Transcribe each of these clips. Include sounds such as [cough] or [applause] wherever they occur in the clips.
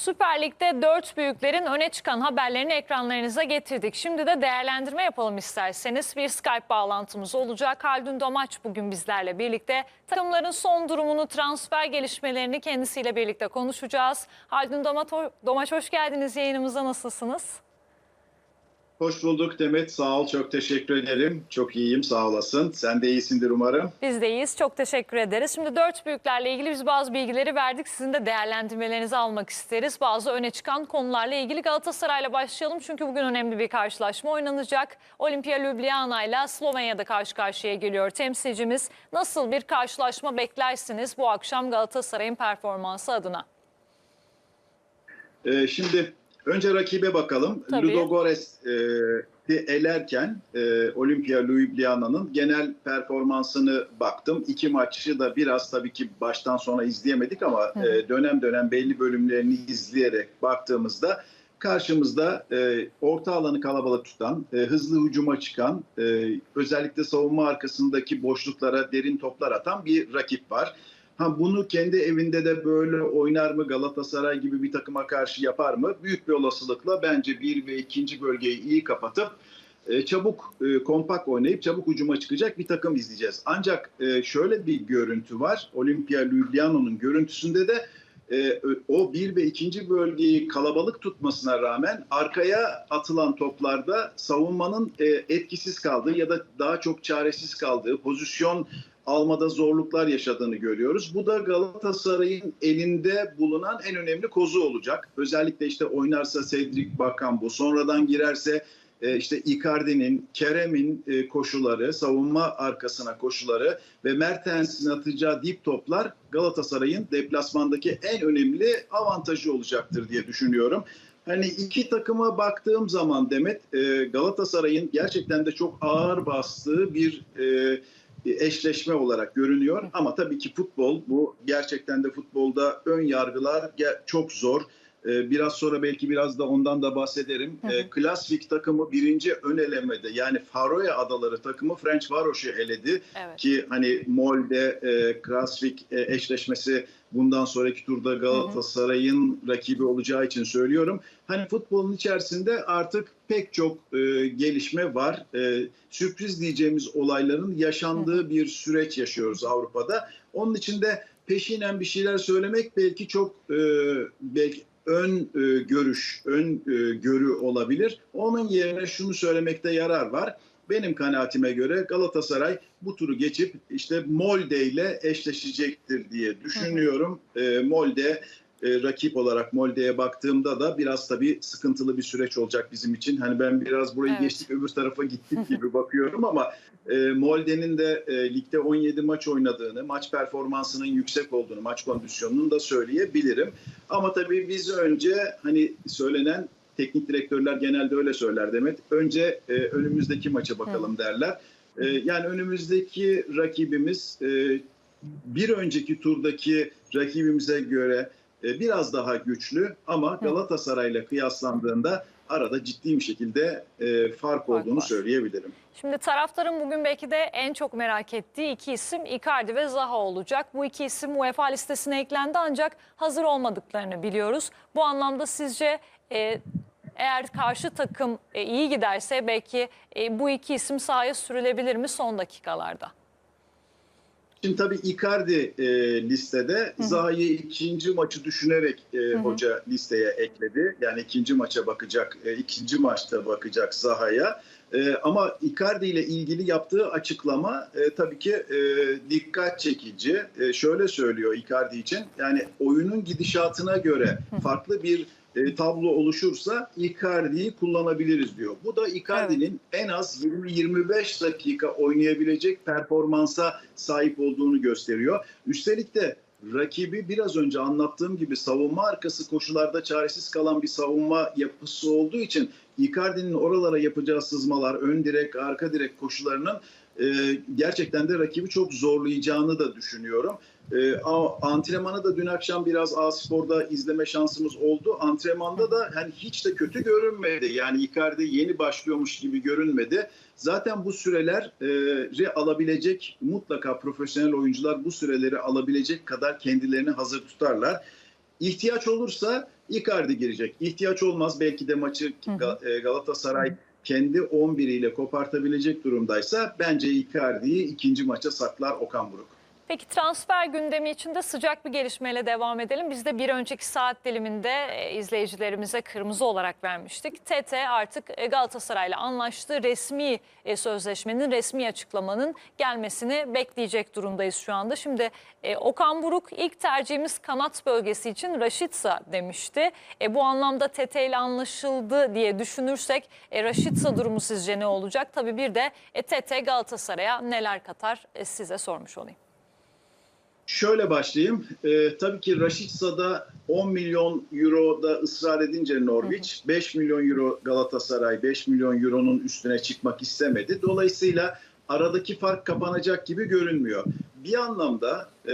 Süper Lig'de dört büyüklerin öne çıkan haberlerini ekranlarınıza getirdik. Şimdi de değerlendirme yapalım isterseniz. Bir Skype bağlantımız olacak. Haldun Domaç bugün bizlerle birlikte. Takımların son durumunu, transfer gelişmelerini kendisiyle birlikte konuşacağız. Haldun Domaç, hoş geldiniz yayınımıza. Nasılsınız? Hoş bulduk Demet. Sağ ol. Çok teşekkür ederim. Çok iyiyim. Sağ olasın. Sen de iyisindir umarım. Biz de iyiyiz. Çok teşekkür ederiz. Şimdi dört büyüklerle ilgili biz bazı bilgileri verdik. Sizin de değerlendirmelerinizi almak isteriz. Bazı öne çıkan konularla ilgili Galatasaray'la başlayalım. Çünkü bugün önemli bir karşılaşma oynanacak. Olimpia Ljubljana ile Slovenya'da karşı karşıya geliyor temsilcimiz. Nasıl bir karşılaşma beklersiniz bu akşam Galatasaray'ın performansı adına? Ee, şimdi önce rakibe bakalım. Tabii. Ludogorets'i elerken e, Olimpia Ljubljana'nın genel performansını baktım. İki maçı da biraz tabii ki baştan sona izleyemedik ama e, dönem dönem belli bölümlerini izleyerek baktığımızda karşımızda e, orta alanı kalabalık tutan, e, hızlı hücuma çıkan, e, özellikle savunma arkasındaki boşluklara derin toplar atan bir rakip var. Ha bunu kendi evinde de böyle oynar mı Galatasaray gibi bir takıma karşı yapar mı? Büyük bir olasılıkla bence bir ve ikinci bölgeyi iyi kapatıp e, çabuk e, kompak oynayıp çabuk ucuma çıkacak bir takım izleyeceğiz. Ancak e, şöyle bir görüntü var. Olimpia Ljubljana'nın görüntüsünde de o bir ve ikinci bölgeyi kalabalık tutmasına rağmen arkaya atılan toplarda savunmanın etkisiz kaldığı ya da daha çok çaresiz kaldığı pozisyon almada zorluklar yaşadığını görüyoruz. Bu da Galatasaray'ın elinde bulunan en önemli kozu olacak. Özellikle işte oynarsa Cedric Bakan bu, sonradan girerse e, işte Icardi'nin, Kerem'in e, koşuları, savunma arkasına koşuları ve Mertens'in atacağı dip toplar Galatasaray'ın deplasmandaki en önemli avantajı olacaktır diye düşünüyorum. Hani iki takıma baktığım zaman Demet e, Galatasaray'ın gerçekten de çok ağır bastığı bir eşleşme olarak görünüyor. Ama tabii ki futbol bu gerçekten de futbolda ön yargılar çok zor. Ee, Biraz sonra belki biraz da ondan da bahsederim. Hı hı. Ee, Klasvik takımı birinci ön elemede yani Faroe Adaları takımı French Varoş'u eledi. Evet. Ki hani Molde, e, Klasvik e, eşleşmesi bundan sonraki turda Galatasaray'ın rakibi olacağı için söylüyorum. Hani futbolun içerisinde artık pek çok e, gelişme var. E, sürpriz diyeceğimiz olayların yaşandığı bir süreç yaşıyoruz Avrupa'da. Onun için de peşinen bir şeyler söylemek belki çok e, belki ön e, görüş, ön e, görü olabilir. Onun yerine şunu söylemekte yarar var. Benim kanaatime göre Galatasaray bu turu geçip işte Molde ile eşleşecektir diye düşünüyorum. E, Molde e, rakip olarak Molde'ye baktığımda da biraz tabii sıkıntılı bir süreç olacak bizim için. Hani ben biraz burayı Evet. geçtik öbür tarafa gittik gibi bakıyorum ama e, Molde'nin de e, ligde 17 maç oynadığını, maç performansının yüksek olduğunu, maç kondisyonunu da söyleyebilirim. Ama tabii biz önce hani söylenen teknik direktörler genelde öyle söyler Demet. Önce e, önümüzdeki maça bakalım derler. E, yani önümüzdeki rakibimiz e, bir önceki turdaki rakibimize göre e, biraz daha güçlü ama Galatasaray'la kıyaslandığında arada ciddi bir şekilde e, fark olduğunu var. söyleyebilirim. Şimdi taraftarın bugün belki de en çok merak ettiği iki isim Icardi ve Zaha olacak. Bu iki isim UEFA listesine eklendi ancak hazır olmadıklarını biliyoruz. Bu anlamda sizce e, eğer karşı takım e, iyi giderse belki e, bu iki isim sahaya sürülebilir mi son dakikalarda? Şimdi tabii Icardi e, listede Zaha'yı ikinci maçı düşünerek e, hı. hoca listeye ekledi. Yani ikinci maça bakacak, e, ikinci maçta bakacak Zaha'ya. E, ama Icardi ile ilgili yaptığı açıklama e, tabii ki e, dikkat çekici. E, şöyle söylüyor Icardi için. Yani oyunun gidişatına göre farklı bir e, tablo oluşursa Icardi'yi kullanabiliriz diyor. Bu da Icardi'nin en az 20-25 dakika oynayabilecek performansa sahip olduğunu gösteriyor. Üstelik de rakibi biraz önce anlattığım gibi savunma arkası koşularda çaresiz kalan bir savunma yapısı olduğu için Icardi'nin oralara yapacağı sızmalar, ön direk, arka direk koşularının e, gerçekten de rakibi çok zorlayacağını da düşünüyorum. E, a- antrenmanı da dün akşam biraz A-Spor'da izleme şansımız oldu. Antrenmanda da hani hiç de kötü görünmedi. Yani Icardi yeni başlıyormuş gibi görünmedi. Zaten bu süreleri alabilecek mutlaka profesyonel oyuncular bu süreleri alabilecek kadar kendilerini hazır tutarlar. ihtiyaç olursa Icardi girecek. İhtiyaç olmaz belki de maçı e, Galatasaray kendi 11 ile kopartabilecek durumdaysa bence Icardi'yi ikinci maça saklar Okan Buruk. Peki transfer gündemi içinde sıcak bir gelişmeyle devam edelim. Biz de bir önceki saat diliminde e, izleyicilerimize kırmızı olarak vermiştik. TT artık e, Galatasaray'la anlaştı. Resmi e, sözleşmenin, resmi açıklamanın gelmesini bekleyecek durumdayız şu anda. Şimdi Okan Buruk ilk tercihimiz kanat bölgesi için Raşitsa demişti. Bu anlamda TT ile anlaşıldı diye düşünürsek Raşitsa durumu sizce ne olacak? Tabii bir de TT Galatasaray'a neler katar size sormuş olayım. Şöyle başlayayım. Ee, tabii ki Raşitsa'da 10 milyon euro da ısrar edince Norwich, 5 milyon euro Galatasaray, 5 milyon euronun üstüne çıkmak istemedi. Dolayısıyla aradaki fark kapanacak gibi görünmüyor. Bir anlamda e,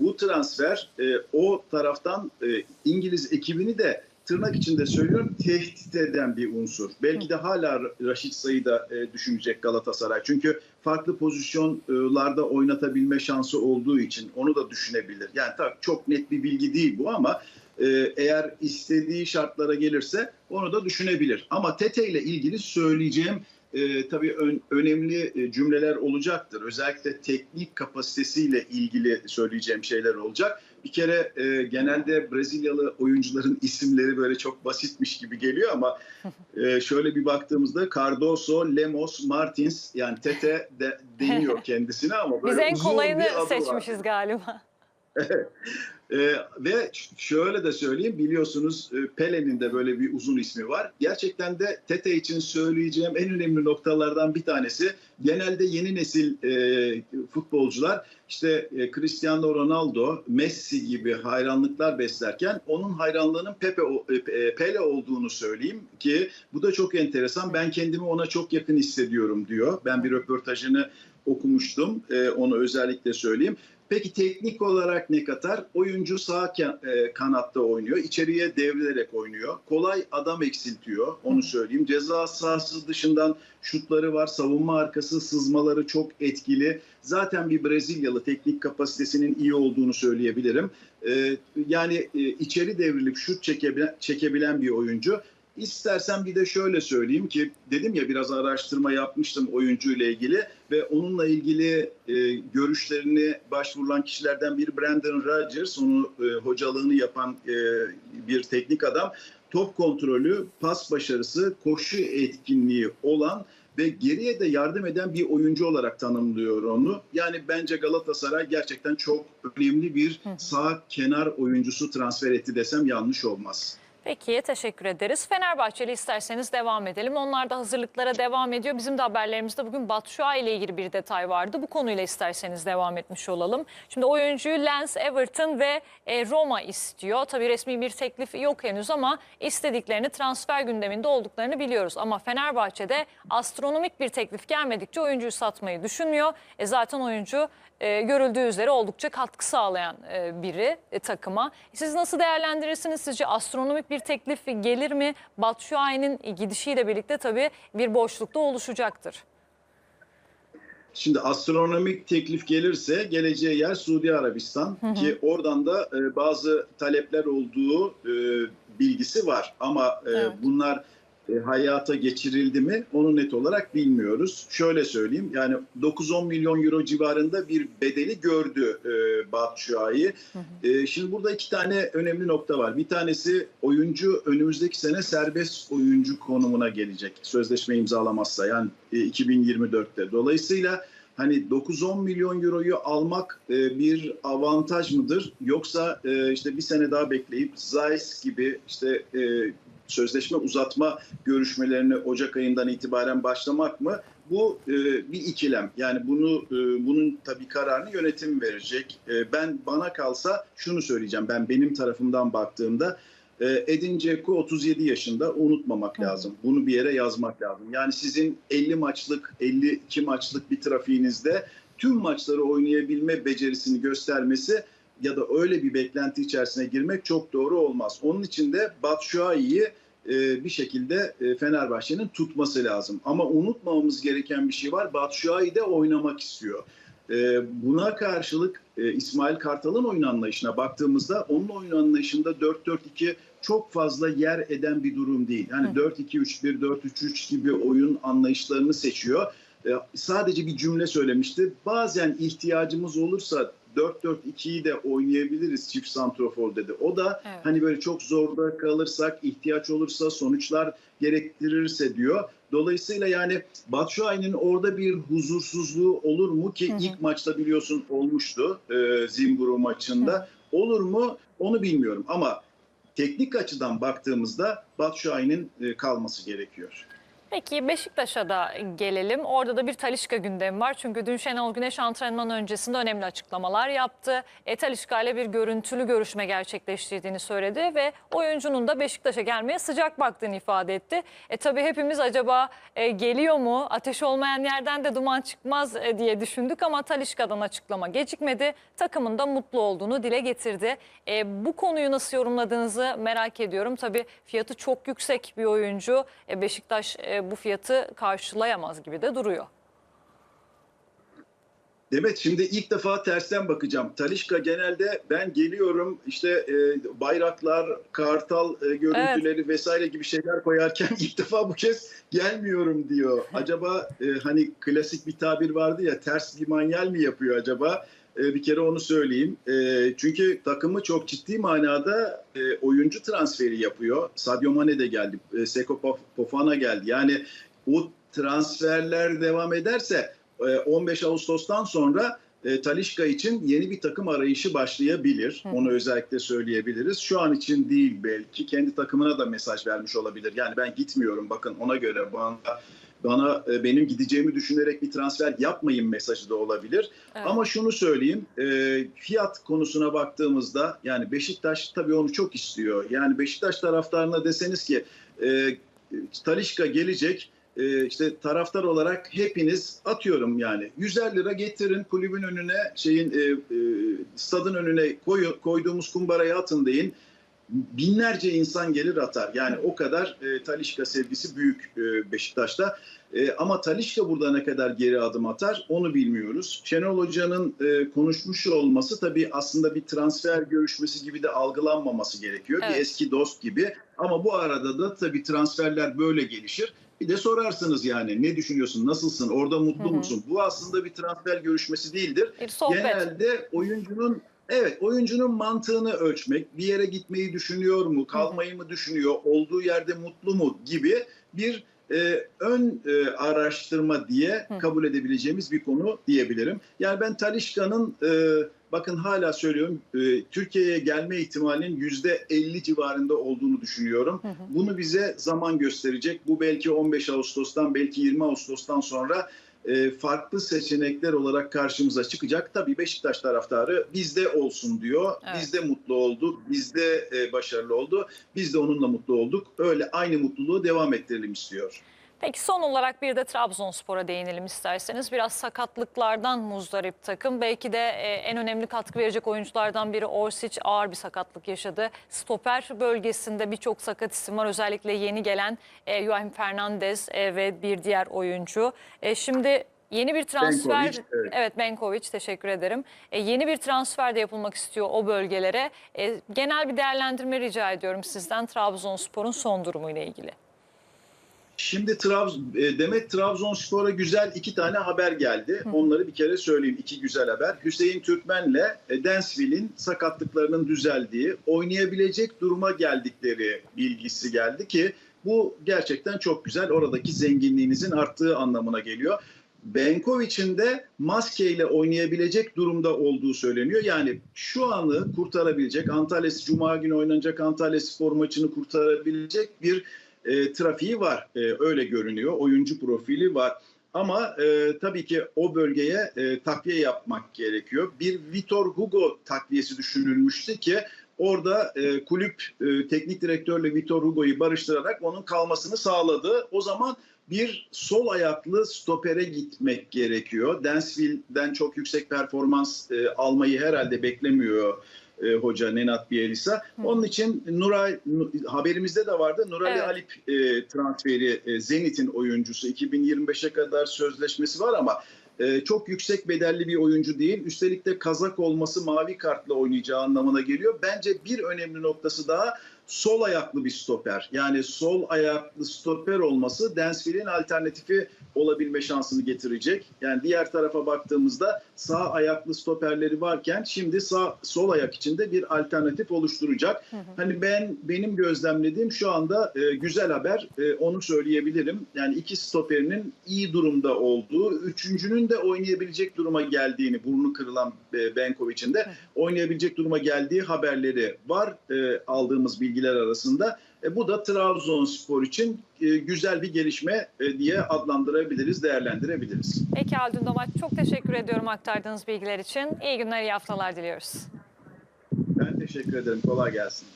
bu transfer e, o taraftan e, İngiliz ekibini de tırnak içinde söylüyorum tehdit eden bir unsur. Belki de hala Raşit Say'ı da e, düşünecek Galatasaray. Çünkü farklı pozisyonlarda oynatabilme şansı olduğu için onu da düşünebilir. Yani tabii çok net bir bilgi değil bu ama e, eğer istediği şartlara gelirse onu da düşünebilir. Ama Tete ile ilgili söyleyeceğim e, tabii ön- önemli e, cümleler olacaktır. Özellikle teknik kapasitesiyle ilgili söyleyeceğim şeyler olacak. Bir kere e, genelde Brezilyalı oyuncuların isimleri böyle çok basitmiş gibi geliyor ama e, şöyle bir baktığımızda Cardoso, Lemos, Martins yani Tete de, deniyor [laughs] kendisine ama böyle Biz en kolayını adı var. seçmişiz galiba. Ee, ve şöyle de söyleyeyim biliyorsunuz e, Pele'nin de böyle bir uzun ismi var. Gerçekten de Tete için söyleyeceğim en önemli noktalardan bir tanesi genelde yeni nesil e, futbolcular işte e, Cristiano Ronaldo, Messi gibi hayranlıklar beslerken onun hayranlığının Pepe e, e, Pele olduğunu söyleyeyim ki bu da çok enteresan. Ben kendimi ona çok yakın hissediyorum diyor. Ben bir röportajını okumuştum. E, onu özellikle söyleyeyim. Peki teknik olarak ne katar? Oyuncu sağ e, kanatta oynuyor. içeriye devrilerek oynuyor. Kolay adam eksiltiyor. Onu söyleyeyim. Ceza sahası dışından şutları var. Savunma arkası sızmaları çok etkili. Zaten bir Brezilyalı teknik kapasitesinin iyi olduğunu söyleyebilirim. E, yani e, içeri devrilip şut çekebilen, çekebilen bir oyuncu. İstersen bir de şöyle söyleyeyim ki dedim ya biraz araştırma yapmıştım oyuncuyla ilgili ve onunla ilgili e, görüşlerini başvurulan kişilerden biri Brandon Rodgers, onu e, hocalığını yapan e, bir teknik adam. Top kontrolü, pas başarısı, koşu etkinliği olan ve geriye de yardım eden bir oyuncu olarak tanımlıyor onu. Yani bence Galatasaray gerçekten çok önemli bir sağ kenar oyuncusu transfer etti desem yanlış olmaz. Peki teşekkür ederiz. Fenerbahçeli isterseniz devam edelim. Onlar da hazırlıklara devam ediyor. Bizim de haberlerimizde bugün Batshuayi ile ilgili bir detay vardı. Bu konuyla isterseniz devam etmiş olalım. Şimdi oyuncuyu Lens, Everton ve e, Roma istiyor. Tabii resmi bir teklif yok henüz ama istediklerini transfer gündeminde olduklarını biliyoruz. Ama Fenerbahçe'de astronomik bir teklif gelmedikçe oyuncuyu satmayı düşünmüyor. E, zaten oyuncu e, görüldüğü üzere oldukça katkı sağlayan e, biri e, takıma. Siz nasıl değerlendirirsiniz? Sizce astronomik bir teklif gelir mi? Batshuayi'nin gidişiyle birlikte tabii bir boşlukta oluşacaktır. Şimdi astronomik teklif gelirse geleceği yer Suudi Arabistan ki oradan da e, bazı talepler olduğu e, bilgisi var ama e, Evet. bunlar e, hayata geçirildi mi onu net olarak bilmiyoruz. Şöyle söyleyeyim yani 9-10 milyon euro civarında bir bedeli gördü e, Batshuayi. E, şimdi burada iki tane önemli nokta var. Bir tanesi oyuncu önümüzdeki sene serbest oyuncu konumuna gelecek. Sözleşme imzalamazsa yani e, 2024'te. Dolayısıyla hani 9-10 milyon euroyu almak e, bir avantaj mıdır? Yoksa e, işte bir sene daha bekleyip Zeiss gibi işte e, sözleşme uzatma görüşmelerine Ocak ayından itibaren başlamak mı? Bu e, bir ikilem. Yani bunu e, bunun tabii kararını yönetim verecek. E, ben bana kalsa şunu söyleyeceğim. Ben benim tarafımdan baktığımda e, Edin Dzeko 37 yaşında unutmamak lazım. Bunu bir yere yazmak lazım. Yani sizin 50 maçlık, 52 maçlık bir trafiğinizde tüm maçları oynayabilme becerisini göstermesi ya da öyle bir beklenti içerisine girmek çok doğru olmaz. Onun için de Batshuayi'yi e, bir şekilde e, Fenerbahçe'nin tutması lazım. Ama unutmamamız gereken bir şey var. Batshuayi de oynamak istiyor. E, buna karşılık e, İsmail Kartal'ın oyun anlayışına baktığımızda onun oyun anlayışında 4-4-2 çok fazla yer eden bir durum değil. Yani 4-2-3-1, 4-3-3 gibi oyun anlayışlarını seçiyor. E, sadece bir cümle söylemişti. Bazen ihtiyacımız olursa 4-4-2'yi de oynayabiliriz çift santrofor dedi. O da Evet. hani böyle çok zorda kalırsak, ihtiyaç olursa, sonuçlar gerektirirse diyor. Dolayısıyla yani Batshuayi'nin orada bir huzursuzluğu olur mu ki Hı hı. ilk maçta biliyorsun olmuştu e, Zimbru maçında. Olur mu onu bilmiyorum ama teknik açıdan baktığımızda Batshuayi'nin e, kalması gerekiyor. Peki Beşiktaş'a da gelelim. Orada da bir Talişka gündemi var. Çünkü dün Şenol Güneş antrenman öncesinde önemli açıklamalar yaptı. E, Talişka ile bir görüntülü görüşme gerçekleştirdiğini söyledi ve oyuncunun da Beşiktaş'a gelmeye sıcak baktığını ifade etti. E tabii hepimiz acaba e, geliyor mu? Ateş olmayan yerden de duman çıkmaz e, diye düşündük ama Talişka'dan açıklama gecikmedi. Takımın da mutlu olduğunu dile getirdi. E, bu konuyu nasıl yorumladığınızı merak ediyorum. Tabii fiyatı çok yüksek bir oyuncu. E, Beşiktaş e, bu fiyatı karşılayamaz gibi de duruyor. Evet şimdi ilk defa tersten bakacağım. Talişka genelde ben geliyorum işte e, bayraklar, kartal e, görüntüleri vesaire gibi şeyler koyarken [laughs] ilk defa bu kez gelmiyorum diyor. Acaba e, hani klasik bir tabir vardı ya ters bir manyel mi yapıyor acaba? E, bir kere onu söyleyeyim. E, çünkü takımı çok ciddi manada e, oyuncu transferi yapıyor. Sadio Mane de geldi, e, Seko Fofana geldi. Yani o transferler devam ederse e, 15 Ağustos'tan sonra e, Talişka için yeni bir takım arayışı başlayabilir. Hı. Onu özellikle söyleyebiliriz. Şu an için değil belki. Kendi takımına da mesaj vermiş olabilir. Yani ben gitmiyorum bakın ona göre bana bana e, benim gideceğimi düşünerek bir transfer yapmayın mesajı da olabilir. Evet. Ama şunu söyleyeyim, e, fiyat konusuna baktığımızda yani Beşiktaş tabii onu çok istiyor. Yani Beşiktaş taraftarına deseniz ki e, Talişka gelecek, e, işte taraftar olarak hepiniz atıyorum yani 150 lira getirin kulübün önüne şeyin e, e, stadın önüne koy, koyduğumuz kumbaraya atın deyin. Binlerce insan gelir atar. Yani o kadar e, Talişka sevgisi büyük e, Beşiktaş'ta. E, ama Talişka burada ne kadar geri adım atar onu bilmiyoruz. Şenol Hoca'nın e, konuşmuş olması tabii aslında bir transfer görüşmesi gibi de algılanmaması gerekiyor. Evet. Bir eski dost gibi. Ama bu arada da tabii transferler böyle gelişir. Bir de sorarsınız yani ne düşünüyorsun, nasılsın, orada mutlu Hı hı. musun? Bu aslında bir transfer görüşmesi değildir. Bir sohbet. Genelde oyuncunun evet oyuncunun mantığını ölçmek, bir yere gitmeyi düşünüyor mu, kalmayı mı düşünüyor, olduğu yerde mutlu mu gibi bir e, ön e, araştırma diye kabul edebileceğimiz bir konu diyebilirim. Yani ben Talişka'nın e, bakın hala söylüyorum e, Türkiye'ye gelme ihtimalinin yüzde 50 civarında olduğunu düşünüyorum. Hı hı. Bunu bize zaman gösterecek. Bu belki 15 Ağustos'tan belki 20 Ağustos'tan sonra e, farklı seçenekler olarak karşımıza çıkacak. Tabii Beşiktaş taraftarı bizde olsun diyor. Evet. Bizde mutlu oldu, bizde e, başarılı oldu. Biz de onunla mutlu olduk. Öyle aynı mutluluğu devam ettirelim istiyor. Peki son olarak bir de Trabzonspor'a değinelim isterseniz. Biraz sakatlıklardan muzdarip takım. Belki de e, en önemli katkı verecek oyunculardan biri Orsic ağır bir sakatlık yaşadı. Stoper bölgesinde birçok sakat isim var. Özellikle yeni gelen e, Joachim Fernandez e, ve bir diğer oyuncu. E, şimdi yeni bir transfer... Benkovic, evet. Evet Benkovic teşekkür ederim. E, yeni bir transfer de yapılmak istiyor o bölgelere. E, genel bir değerlendirme rica ediyorum sizden Trabzonspor'un son durumuyla ilgili. Şimdi Trabz e, Demet Trabzonspor'a güzel iki tane haber geldi. Onları bir kere söyleyeyim. iki güzel haber. Hüseyin Türkmen'le e, Densville'in sakatlıklarının düzeldiği, oynayabilecek duruma geldikleri bilgisi geldi ki bu gerçekten çok güzel. Oradaki zenginliğinizin arttığı anlamına geliyor. Benkovic'in de maskeyle oynayabilecek durumda olduğu söyleniyor. Yani şu anı kurtarabilecek, Antalya Cuma günü oynanacak Antalya Spor maçını kurtarabilecek bir e, trafiği var. E, öyle görünüyor. Oyuncu profili var. Ama e, tabii ki o bölgeye e, takviye yapmak gerekiyor. Bir Vitor Hugo takviyesi düşünülmüştü ki orada e, kulüp e, teknik direktörle Vitor Hugo'yu barıştırarak onun kalmasını sağladı. O zaman bir sol ayaklı stopere gitmek gerekiyor. Densville'den çok yüksek performans e, almayı herhalde beklemiyor e, hoca Nenat Bielisa. Onun için Nuray Nu- haberimizde de vardı. Nurali Evet. Alip e, transferi e, Zenit'in oyuncusu 2025'e kadar sözleşmesi var ama e, çok yüksek bedelli bir oyuncu değil. Üstelik de kazak olması mavi kartla oynayacağı anlamına geliyor. Bence bir önemli noktası daha sol ayaklı bir stoper. Yani sol ayaklı stoper olması Dansville'in alternatifi olabilme şansını getirecek. Yani diğer tarafa baktığımızda sağ ayaklı stoperleri varken şimdi sağ sol ayak içinde bir alternatif oluşturacak. Hani ben benim gözlemlediğim şu anda e, güzel haber e, onu söyleyebilirim. Yani iki stoperinin iyi durumda olduğu, üçüncünün de oynayabilecek duruma geldiğini, burnu kırılan e, Benkovic'in de oynayabilecek duruma geldiği haberleri var e, aldığımız bilgiler arasında. E, bu da Trabzonspor için e, güzel bir gelişme e, diye adlandırabiliriz, değerlendirebiliriz. Peki Haldun Domaç çok teşekkür ediyorum aktardığınız bilgiler için. İyi günler, iyi haftalar diliyoruz. Ben teşekkür ederim. Kolay gelsin.